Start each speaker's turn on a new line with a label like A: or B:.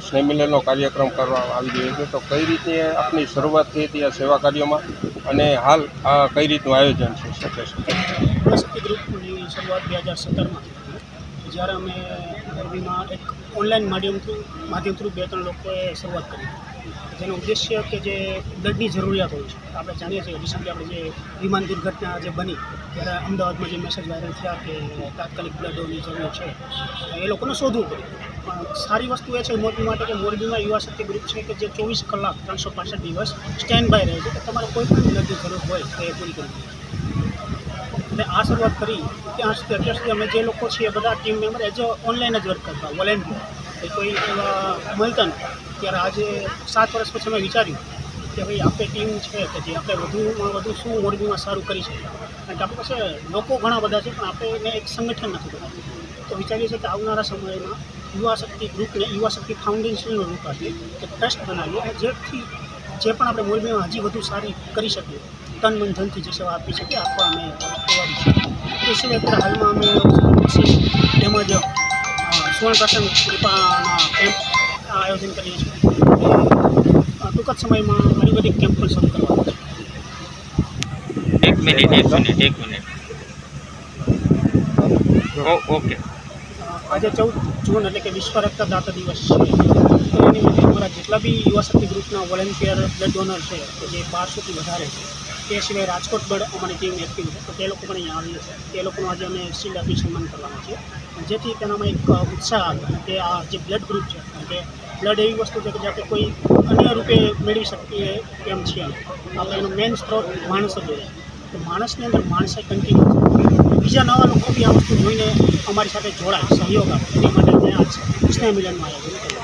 A: સ્નેહમિલનનો કાર્યક્રમ કરવામાં આવી રહ્યો છે. તો કઈ રીતે આપની શરૂઆત થઈ હતી આ સેવા કાર્યમાં? અને હાલ આ કઈ રીતનું આયોજન છે? શકે છે
B: શરૂઆત બે હજાર સત્તરમાં. જ્યારે અમે મોરબીમાં એક ઓનલાઈન માધ્યમ થ્રુ માધ્યમ થ્રુ બે ત્રણ લોકોએ શરૂઆત કરી. જેનો ઉદ્દેશ્ય કે જે બ્લડની જરૂરિયાત હોય છે. આપણે જાણીએ છીએ રિસન્ટલી આપણે જે વિમાન દુર્ઘટના જે બની, ત્યારે અમદાવાદમાં જે મેસેજ વાયરલ થયા કે તાત્કાલિક બ્લડોની જરૂર છે. એ લોકોને શોધવું પણ સારી વસ્તુ એ છે મોરબી માટે કે મોરબીમાં યુવા શક્તિ ગ્રુપ છે કે જે ચોવીસ કલાક ત્રણસો પાસઠ દિવસ સ્ટેન્ડ બાય રહે છે, કે તમારે કોઈ પણ બ્લડની જરૂર હોય તો એ પૂરી કરી અને આ શરૂઆત કરી. ત્યાં સુધી અત્યાર સુધી અમે જે લોકો છીએ, બધા ટીમ મેમ્બર એઝ ઓનલાઈન જ વર્ક કરતા વોલેન્ટિયર કોઈ એવા મળતા ત્યારે આજે સાત વર્ષ પછી અમે વિચાર્યું કે ભાઈ આપણે ટીમ છે કે જે આપણે વધુમાં વધુ શું મોરબીમાં સારું કરી શકીએ કારણ કે આપણી પાસે લોકો ઘણા બધા છે, પણ આપણે એને એક સંગઠન નથી બનાવ્યું. તો વિચારીએ છીએ કે આવનારા સમયમાં યુવા શક્તિ ગ્રુપને યુવા શક્તિ ફાઉન્ડેશનનું રૂપ આપીએ, કે ટ્રસ્ટ બનાવીએ અને જેથી જે પણ આપણે મોરબીમાં હજી વધુ સારી કરી શકીએ, તન મન ધનથી જે સેવા આપી શકીએ, આપવા અમે છે એ સિવાય હાલમાં અમે તેમજ અ, સુવર્ણપ્રાશન કૃપાના કેમ્પ આયોજન કરીએ છીએ. ટૂંક જ સમયમાં ઘણી બધી કેમ્પ પણ શરૂ કરવાનો છે.
C: એક મિનિટ એક મિનિટ એક મિનિટ. ઓકે.
B: આજે ચૌદ જૂન એટલે કે વિશ્વ રક્તદાતા દિવસ છે. તો એ નિમિત્તે અમારા જેટલા બી યુવા શક્તિ ગ્રુપના વોલેન્ટિયર બ્લડ ડોનર છે જે બારસોથી વધારે છે તે સિવાય રાજકોટ બ્લડ અમારી ટીમ એક્ટિવ છે. તો તે લોકો પણ અહીંયા આવીએ છીએ તે લોકોનું આજે અમે શિલ્ડ આપી સન્માન કરવાના છીએ. જેથી તેનામાં એક ઉત્સાહ આવે અને આ જે બ્લડ ગ્રુપ છે કે બ્લડ એવી વસ્તુ છે કે જે આપણે કોઈ અન્ય રૂપે મેળવી શકીએ એમ છીએ આપણે એનો મેઇન સ્ત્રોત માણસ જ હોય. તો માણસની અંદર માણસે કન્ટિન્યુ બીજા નવા લોકો બી આ વસ્તુ જોઈને અમારી સાથે જોડાય, સહયોગ આપે. એની માટે મેં આજ સ્નેહ મિલનમાં આવ્યા